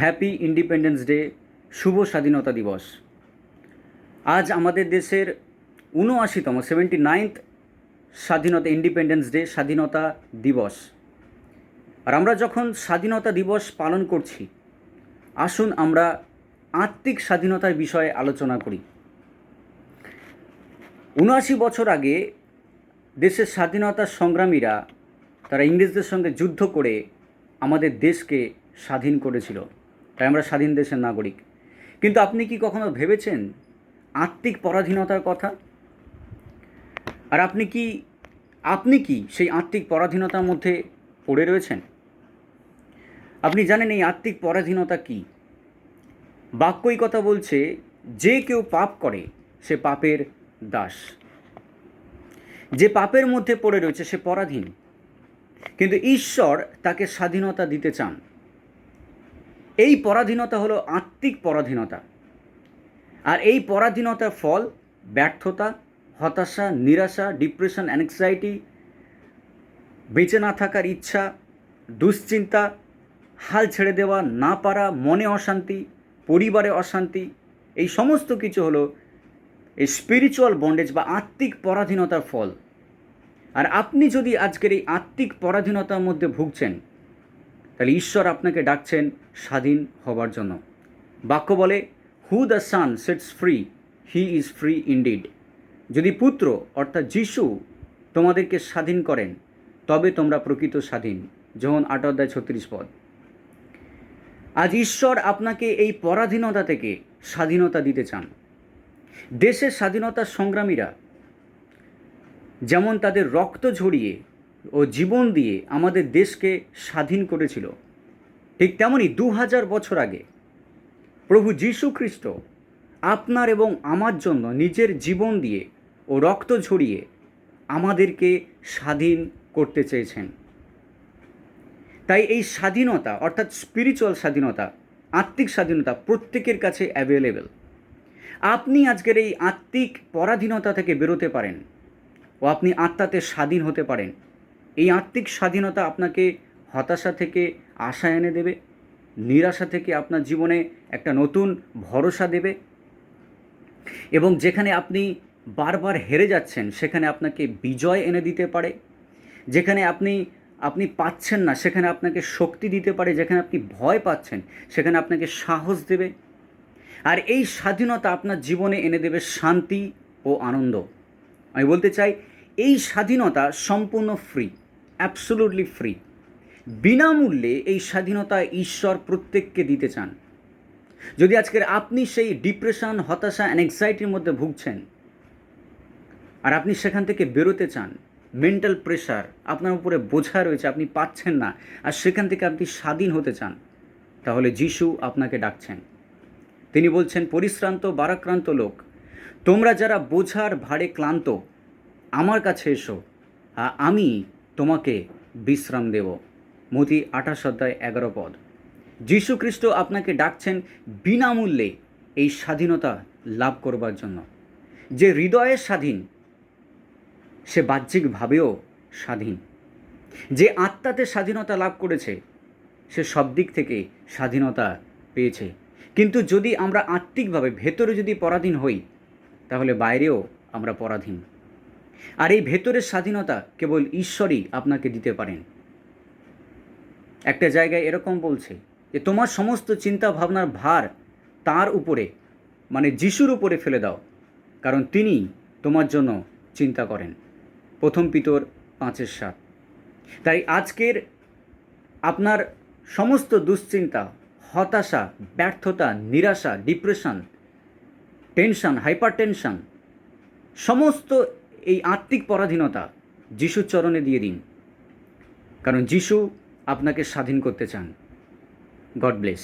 Happy independence day, শুভ স্বাধীনতা দিবস। আজ আমাদের দেশের উনআশিতম সেভেন্টি নাইনথ স্বাধীনতা, ইন্ডিপেন্ডেন্স ডে, স্বাধীনতা দিবস। আর আমরা যখন স্বাধীনতা দিবস পালন করছি, আসুন আমরা আত্মিক স্বাধীনতার বিষয়ে আলোচনা করি। উনআশি বছর আগে দেশের স্বাধীনতা সংগ্রামীরা, তারা ইংরেজদের সঙ্গে যুদ্ধ করে আমাদের দেশকে স্বাধীন করেছিল। তাই আমরা স্বাধীন দেশের নাগরিক। কিন্তু আপনি কি কখনো ভেবেছেন আত্মিক পরাধীনতার কথা? আর আপনি কি আপনি কি সেই আত্মিক পরাধীনতার মধ্যে পড়ে রয়েছেন? আপনি জানেন এই আত্মিক পরাধীনতা কি? বাক্যই কথা বলছে, যে কেউ পাপ করে, সে পাপের দাস। যে পাপের মধ্যে পড়ে রয়েছে, সে পরাধীন। কিন্তু ঈশ্বর তাকে স্বাধীনতা দিতে চান। এই পরাধীনতা হলো আত্মিক পরাধীনতা। আর এই পরাধীনতার ফল ব্যর্থতা, হতাশা, নিরাশা ডিপ্রেশন অ্যাংজাইটি বেঁচে না থাকার ইচ্ছা, দুশ্চিন্তা, হাল ছেড়ে দেওয়া, না পারা, মনে অশান্তি, পরিবারে অশান্তি, এই সমস্ত কিছু হলো এই স্পিরিচুয়াল বন্ডেজ বা আত্মিক পরাধীনতার ফল। আর আপনি যদি আজকের এই আত্মিক পরাধীনতার মধ্যে ভুগছেন তাহলে ঈশ্বর আপনাকে ডাকছেন স্বাধীন হবার জন্য। বাক্য বলে who the sun sets free he is free indeed যদি পুত্র, অর্থাৎ যিশু, তোমাদেরকে স্বাধীন করেন, তবে তোমরা প্রকৃত স্বাধীন। যখন আট অধ্যায় ছত্রিশ পদ। আজ ঈশ্বর আপনাকে এই পরাধীনতা থেকে স্বাধীনতা দিতে চান। দেশের স্বাধীনতার সংগ্রামীরা যেমন তাদের রক্ত ঝরিয়ে ও জীবন দিয়ে আমাদের দেশকে স্বাধীন করেছিল। ঠিক তেমনই দু হাজার বছর আগে প্রভু যীশু খ্রিস্ট আপনার এবং আমার জন্য নিজের জীবন দিয়ে ও রক্ত ঝরিয়ে আমাদেরকে স্বাধীন করতে চেয়েছেন। তাই এই স্বাধীনতা, অর্থাৎ স্পিরিচুয়াল স্বাধীনতা, আত্মিক স্বাধীনতা প্রত্যেকের কাছে অ্যাভেলেবেল আপনি আজকের এই আত্মিক পরাধীনতা থেকে বেরোতে পারেন ও আপনি আত্মাতে স্বাধীন হতে পারেন। এই আত্মিক স্বাধীনতা আপনাকে হতাশা থেকে আশা এনে দেবে, নিরাশা থেকে আপনার জীবনে একটা নতুন ভরসা দেবে এবং যেখানে আপনি বারবার হেরে যাচ্ছেন, সেখানে আপনাকে বিজয় এনে দিতে পারে। যেখানে আপনি আপনি পাচ্ছেন না, সেখানে আপনাকে শক্তি দিতে পারে। যেখানে আপনি ভয় পাচ্ছেন, সেখানে আপনাকে সাহস দেবে। আর এই স্বাধীনতা আপনার জীবনে এনে দেবে শান্তি ও আনন্দ। আমি বলতে চাই, এই স্বাধীনতা সম্পূর্ণ ফ্রি অ্যাবসোলুটলি ফ্রি বিনামূল্যে এই স্বাধীনতা ঈশ্বর প্রত্যেককে দিতে চান। যদি আজকের আপনি সেই ডিপ্রেশন হতাশা অ্যান্ড অ্যাংজাইটির মধ্যে ভুগছেন, আর আপনি সেখান থেকে বেরোতে চান মেন্টাল প্রেশার আপনার উপরে বোঝা রয়েছে, আপনি পাচ্ছেন না, আর সেখান থেকে আপনি স্বাধীন হতে চান, তাহলে যিশু আপনাকে ডাকছেন। তিনি বলছেন, পরিশ্রান্ত, বারাক্রান্ত লোক, তোমরা যারা বোঝার ভারে ক্লান্ত, আমার কাছে এসো আমি তোমাকে বিশ্রাম দেব। মতি আঠাশ অধ্যায় এগারো পদ। যীশু খ্রিস্ট আপনাকে ডাকছেন বিনামূল্যে এই স্বাধীনতা লাভ করবার জন্য। যে হৃদয়ের স্বাধীন, সে বাহ্যিকভাবেও স্বাধীন। যে আত্মাতে স্বাধীনতা লাভ করেছে, সে সব দিক থেকে স্বাধীনতা পেয়েছে। কিন্তু যদি আমরা আত্মিকভাবে ভেতরে যদি পরাধীন হই, তাহলে বাইরেও আমরা পরাধীন। আর এই ভেতরের স্বাধীনতা কেবল ঈশ্বরই আপনাকে দিতে পারেন। একটা জায়গায় এরকম বলছে যে, তোমার সমস্ত চিন্তা ভাবনার ভার তার উপরে মানে যিশুর উপরে ফেলে দাও, কারণ তিনি তোমার জন্য চিন্তা করেন। প্রথম পিতর পাঁচের সাত। তাই আজকের আপনার সমস্ত দুশ্চিন্তা, হতাশা, ব্যর্থতা, নিরাশা, ডিপ্রেশন, টেনশন হাইপার টেনশন সমস্ত এই আত্মিক পরাধীনতা যিশুর চরণে দিয়ে দিন। কারণ যিশু আপনাকে স্বাধীন করতে চান। God bless.